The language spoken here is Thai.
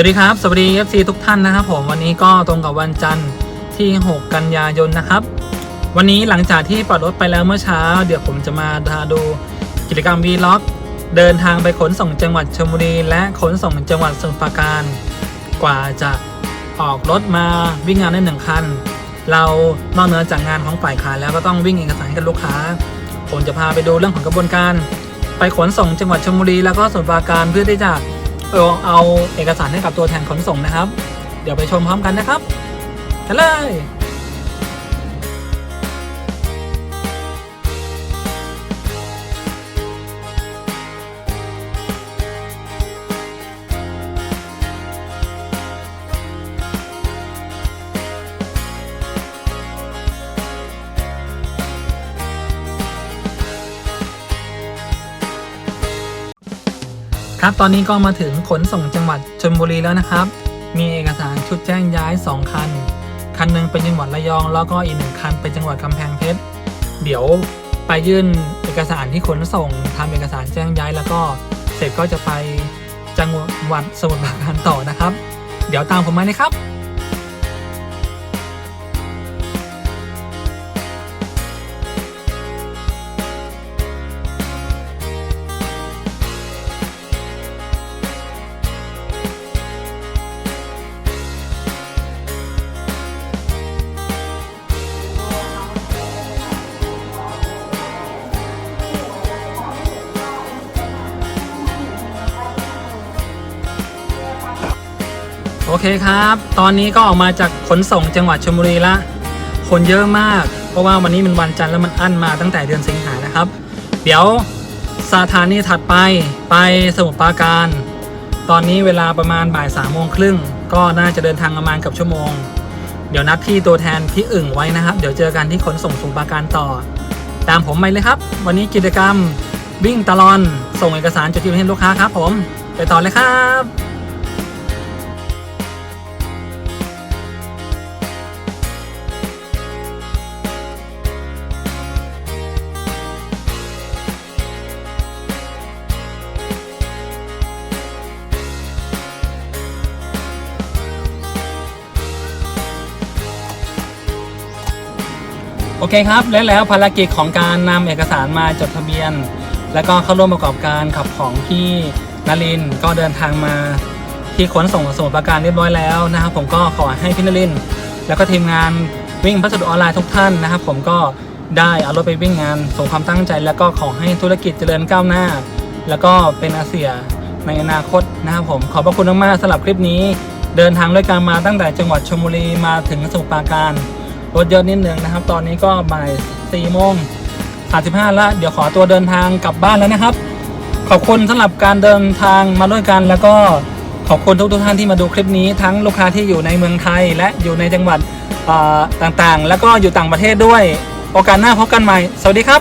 วัสดีครับ สวัสดี FC ทุกท่านนะครับผมวันนี้ก็ตรงกับวันจันทร์ที่ 6 กันยายนนะครับ วันนี้หลังจากที่ปลดรถไปแล้วเมื่อเช้า เดี๋ยวผมจะมาดูกิจกรรม Vlog เดินทางไปขนส่งจังหวัดชลบุรี และขนส่งจังหวัดสมุทรปราการ กว่าจะออกรถมาวิ่งงานได้หนึ่งคัน เรานอกเหนือจากงานของฝ่ายขายแล้วก็ต้องวิ่งเอกสารให้กับลูกค้า ผมจะพาไปดูเรื่องของกระบวนการ ไปขนส่งจังหวัดชลบุรีแล้วก็สมุทรปราการเพื่อที่จะ เอาเอาเอกสารให้กับตัวแทนขนส่งนะครับ เดี๋ยวไปชมพร้อมกันนะครับกันเลย ครับตอนนี้ก็มาถึงขนส่งจังหวัดชนบุรีแล้วนะครับ มีเอกสารชุดแจ้งย้าย 2 คัน คันหนึงเป็นจังหวัดระยอง แล้วก็อีกหนึ่งคันเป็นจังหวัดกำแพงเพชรเดี๋ยวไปยื่นเอกสารที่ขนส่งทำเอกสารแจ้งย้ายแล้วก็เสร็จก็จะไปจังหวัดสมุทรปราการต่อนะครับ เดี๋ยวตามผมมาเลยครับ โอเคครับ ตอนนี้ก็ออกมาจากขนส่งจังหวัดชลบุรีละ คนเยอะมาก เพราะว่าวันนี้เป็นวันจันทร์แล้วมันอั้นมาตั้งแต่เดือนสิงหานะครับ เดี๋ยวสถานีถัดไปไปสมุทรปราการ ตอนนี้เวลาประมาณบ่ายสามโมงครึ่งก็น่าจะเดินทางประมาณกับชั่วโมง เดี๋ยวนัดพี่ตัวแทนพี่อึ่งไว้นะครับ เดี๋ยวเจอกันที่ขนส่งสมุทรปราการต่อ ตามผมไปเลยครับ วันนี้กิจกรรมวิ่งตลอน ส่งเอกสารจดทะเบียนให้ลูกค้าครับผม ไปต่อเลยครับ โอเคครับ และแล้วภารกิจของการนำเอกสารมาจดทะเบียน แล้วก็เข้าร่วมประกอบการขับของพี่นลินก็เดินทางมาที่ขนส่งสมุทรปราการเรียบร้อยแล้วนะครับ ผมก็ขอให้พี่นลิน แล้วก็ทีมงานวิ่งพัสดุออนไลน์ทุกท่านนะครับ ผมก็ได้เอารถไปวิ่งงานสมความตั้งใจ แล้วก็ขอให้ธุรกิจเจริญก้าวหน้า แล้วก็เป็นอาเซียในอนาคตนะครับผมขอบพระคุณมากๆสำหรับคลิปนี้ เดินทางด้วยกันมาตั้งแต่จังหวัดชลบุรีมาถึงสมุทรปราการ รถเยอะนิดนึงนะครับ ตอนนี้ก็บ่ายสี่โมงสามสิบห้าแล้ว เดี๋ยวขอตัวเดินทางกลับบ้านแล้วนะครับ ขอบคุณสำหรับการเดินทางมาด้วยกันแล้วก็ขอบคุณทุกทุกท่านที่มาดูคลิปนี้ทั้งลูกค้าที่อยู่ในเมืองไทย และอยู่ในจังหวัดต่างๆ แล้วก็อยู่ต่างประเทศด้วย โอกาสหน้าพบกันใหม่ สวัสดีครับ